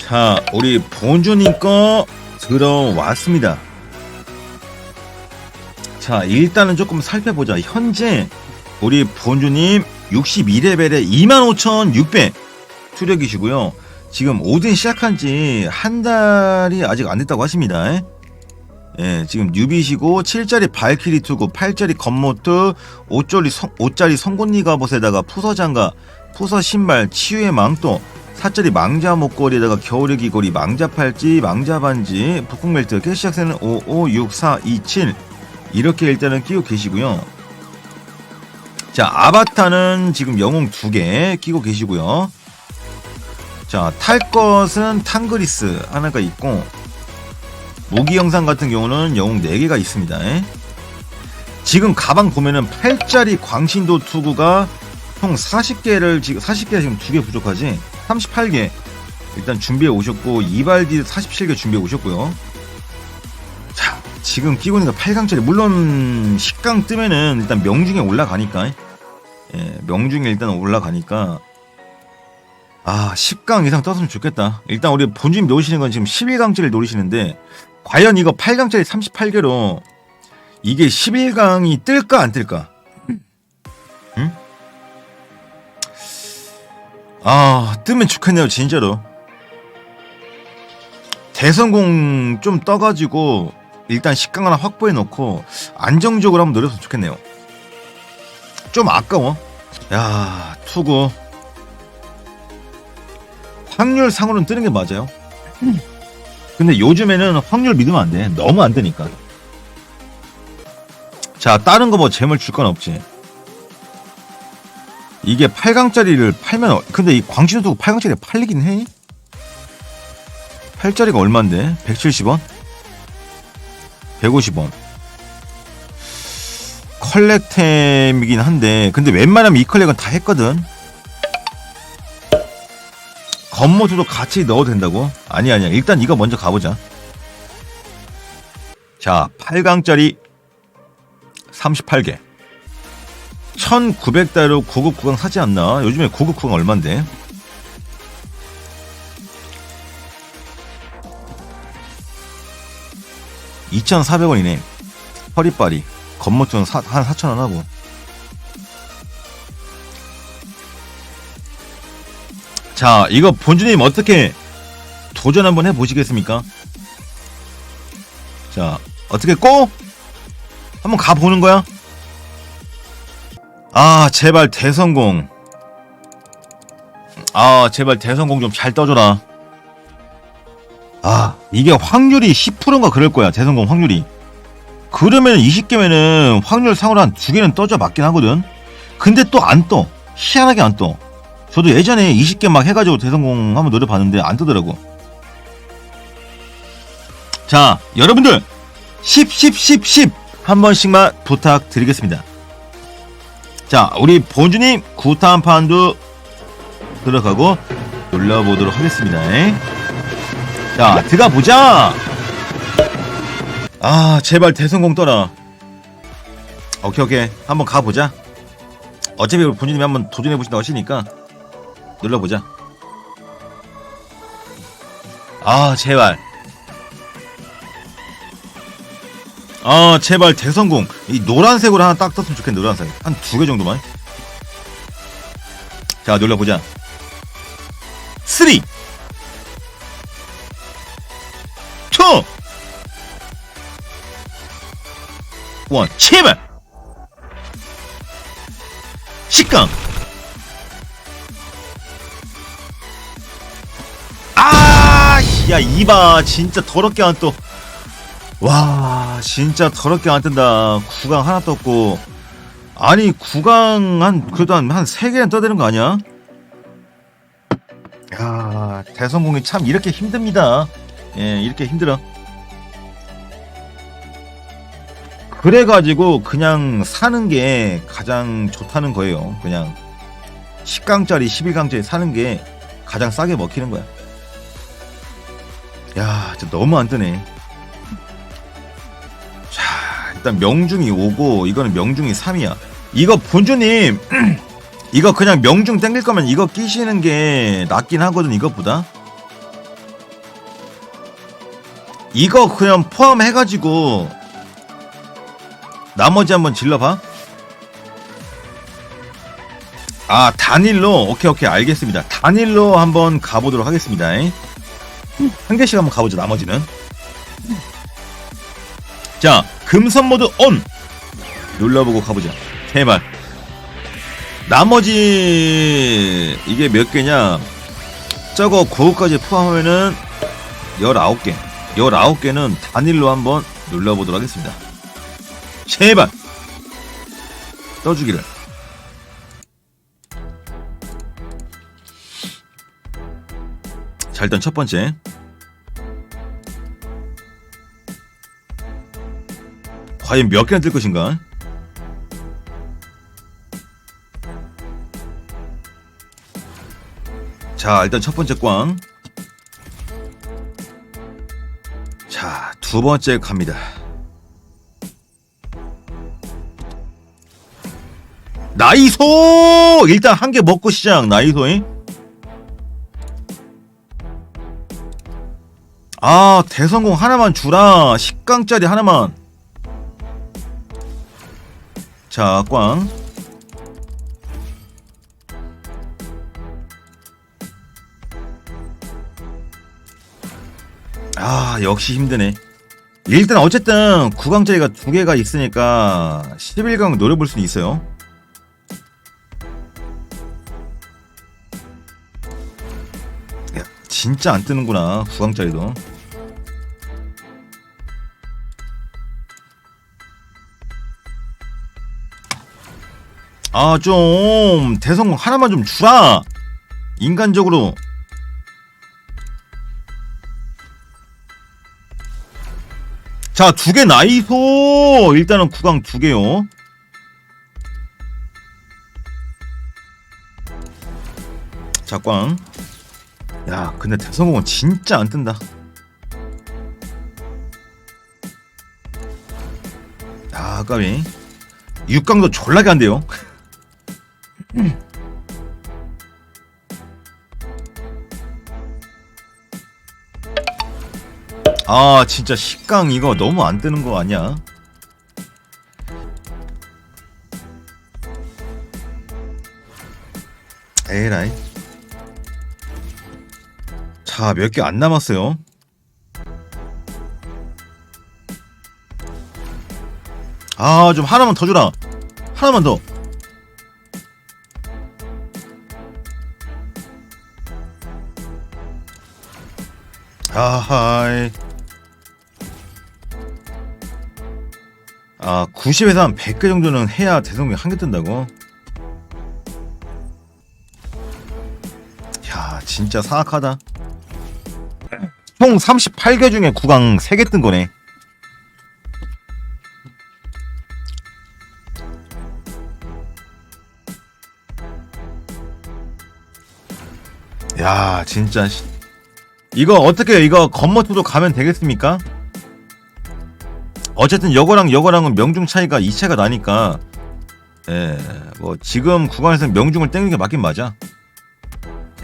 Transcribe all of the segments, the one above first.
자, 우리 본주님 거 들어왔습니다. 자, 일단은 조금 살펴보자. 현재 우리 본주님 62레벨에 25,600 투력이시고요. 지금 오든 시작한 지 한 달이 아직 안 됐다고 하십니다. 예, 지금 뉴비시고 7짜리 발키리 투구, 8짜리 겉모트, 5짜리 성, 5짜리 성곤니 갑옷에다가 푸서 장갑, 푸서 신발, 치유의 망토, 4짜리 망자 목걸이에다가 겨울의 귀걸이, 망자 팔찌, 망자 반지, 북극 멜트, 캐시작세는 5, 5, 6, 4, 2, 7 이렇게 일단은 끼고 계시고요. 자, 아바타는 지금 영웅 두 개 끼고 계시고요. 자, 탈 것은 탕그리스 하나가 있고, 무기 영상 같은 경우는 영웅 4개가 있습니다. 예. 지금 가방 보면은 8짜리 광신도 투구가 총 40개를 지금 40개 지금 2개 부족하지 38개 일단 준비해 오셨고 이발디 47개 준비해 오셨고요. 자 지금 끼고 있는 거 8강짜리 물론 10강 뜨면은 일단 명중에 올라가니까 예, 명중에 일단 올라가니까 아 10강 이상 떴으면 좋겠다. 일단 우리 본주님 노리시는 건 지금 11강짜리 노리시는데 과연 이거 8강짜리 38개로 이게 11강이 뜰까 안 뜰까? 아 뜨면 좋겠네요 진짜로 대성공 좀 떠가지고 일단 10강 하나 확보해 놓고 안정적으로 한번 노렸으면 좋겠네요 좀 아까워 야 투구 확률 상으로는 뜨는 게 맞아요 근데 요즘에는 확률 믿으면 안 돼. 너무 안 되니까. 자, 다른 거 뭐 재물 줄 건 없지. 이게 8강짜리를 팔면, 어- 근데 이 광신도 8강짜리 팔리긴 해? 8짜리가 얼만데? 170원? 150원. 컬렉템이긴 한데, 근데 웬만하면 이 컬렉은 다 했거든? 겉모드도 같이 넣어도 된다고? 아니 아니야. 일단 이거 먼저 가보자. 자, 8강짜리 38개. 1900달러 고급 구강 사지 않나? 요즘에 고급 구강 얼만데? (2,400원이네) 허리빨이 사, 한 4,000원 하고 자, 이거 본주님 어떻게 도전 한번 해보시겠습니까? 자, 어떻게 꼭 한번 가보는 거야? 아, 제발 대성공. 아, 제발 대성공 좀 잘 떠줘라. 아, 이게 확률이 10%인가 그럴 거야, 대성공 확률이. 그러면 20개면은 확률 상으로 한 두 개는 떠져 맞긴 하거든? 근데 또 안 떠. 희한하게 안 떠. 저도 예전에 20개 막 해가지고 대성공 한번 노려봤는데 안 뜨더라고. 자, 여러분들 10, 10, 10, 10 한 번씩만 부탁드리겠습니다. 자, 우리 본주님 구탄 판도 들어가고 눌러보도록 하겠습니다. 자, 들어가 보자. 아, 제발 대성공 떠라. 오케이, 오케이. 한번 가보자. 어차피 우리 본주님이 한번 도전해 보신다고 하시니까 눌러보자. 아, 제발. 아, 제발 대성공. 이 노란색으로 하나 딱 떴으면 좋겠네, 노란색. 한 두 개 정도만. 자, 눌러보자. 3! 2! 1, 제발! 식강! 아, 야, 이봐. 진짜 더럽게 안 떠. 와, 진짜 더럽게 안 뜬다. 구강 하나 떴고. 아니, 구강 한, 그래도 한, 한 3개는 떠드는 거 아니야? 야, 대성공이 참 이렇게 힘듭니다. 예, 이렇게 힘들어. 그래가지고 그냥 사는 게 가장 좋다는 거예요. 그냥 10강짜리, 11강짜리 사는 게 가장 싸게 먹히는 거야. 야, 진짜 너무 안 뜨네. 자, 일단 명중이 오고 이거는 명중이 3이야. 이거 본주님 이거 그냥 명중 땡길 거면 이거 끼시는 게 낫긴 하거든 이것보다. 이거 그냥 포함해가지고 나머지 한번 질러봐. 아 단일로 오케이 오케이 알겠습니다. 단일로 한번 가보도록 하겠습니다. 한 개씩 한번 가보죠. 나머지는 자 금선 모드 온 눌러보고 가보자. 제발 나머지 이게 몇 개냐? 저거 그거까지 포함하면은 19개. 19개는 단일로 한번 눌러보도록 하겠습니다. 제발! 떠주기를. 자, 일단 첫 번째. 과연 몇 개나 뜰 것인가? 자, 일단 첫 번째 꽝. 자, 두 번째 갑니다. 나이소! 일단 한 개 먹고 시작, 나이소잉. 아, 대성공 하나만 주라. 10강짜리 하나만. 자, 꽝. 아 역시 힘드네. 일단 어쨌든 9강짜리가 두 개가 있으니까 11강 노려볼 수는 있어요. 야, 진짜 안 뜨는구나 9강짜리도 아 좀 대성공 하나만 좀 주라 인간적으로 자, 두 개 나이소! 일단은 구강 두 개요. 자, 꽝. 야, 근데 대성공은 진짜 안 뜬다. 아, 아까비. 육강도 졸라게 안 돼요. 아 진짜 10강 이거 너무 안 뜨는 거 아니야? 에라이. 자 몇 개 안 남았어요. 아 좀 하나만 더 주라. 하나만 더 아하이 아 90에서 한 100개 정도는 해야 대성공이 한 개 뜬다고? 야 진짜 사악하다 총 38개 중에 9강 3개 뜬 거네 야 진짜 씨. 이거 어떻게 이거 겉멋으로 가면 되겠습니까? 어쨌든 여거랑 여거랑은 명중 차이가 2차가 나니까 예, 뭐 지금 구간에서 명중을 땡기는 게 맞긴 맞아.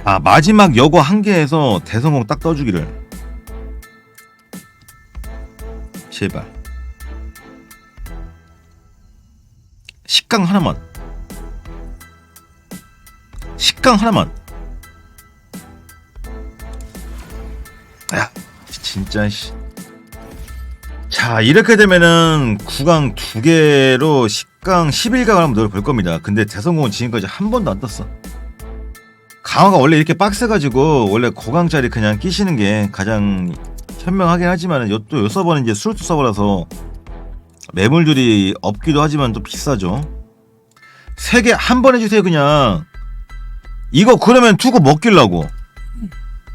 아 마지막 여거 한 개에서 대성공 딱 떠주기를. 제발. 식강 하나만. 식강 하나만. 야, 진짜 씨. 자, 이렇게 되면은 9강 두 개로 10강 11강을 한번 노려볼 겁니다. 근데 대성공은 지금까지 한 번도 안 떴어. 강화가 원래 이렇게 빡세가지고 원래 고강짜리 그냥 끼시는 게 가장 현명하긴 하지만 요, 또 요 서버는 이제 수루트 서버라서 매물들이 없기도 하지만 또 비싸죠. 세 개 한 번 해주세요 그냥. 이거 그러면 두고 먹길라고.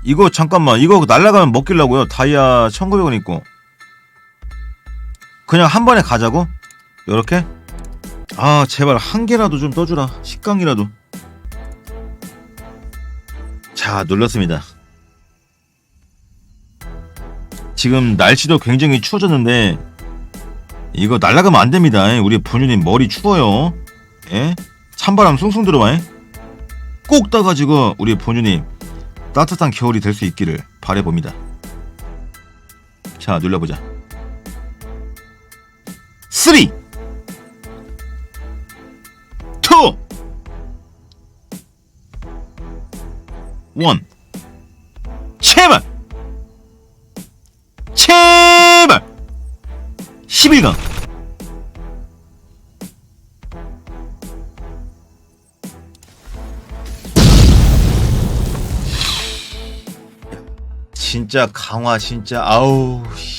이거 잠깐만 이거 날라가면 먹길라고요. 다이아 1900원 있고. 그냥 한 번에 가자고? 요렇게? 아 제발 한 개라도 좀 떠주라. 식강이라도. 자 눌렀습니다. 지금 날씨도 굉장히 추워졌는데 이거 날라가면 안 됩니다. 우리 본유님 머리 추워요. 예? 찬바람 숭숭 들어와 예? 꼭 따가지고 우리 본유님 따뜻한 겨울이 될 수 있기를 바래봅니다. 자, 눌러보자. 3 2 1 제발 제발 11강 진짜 강화 진짜 아우 씨.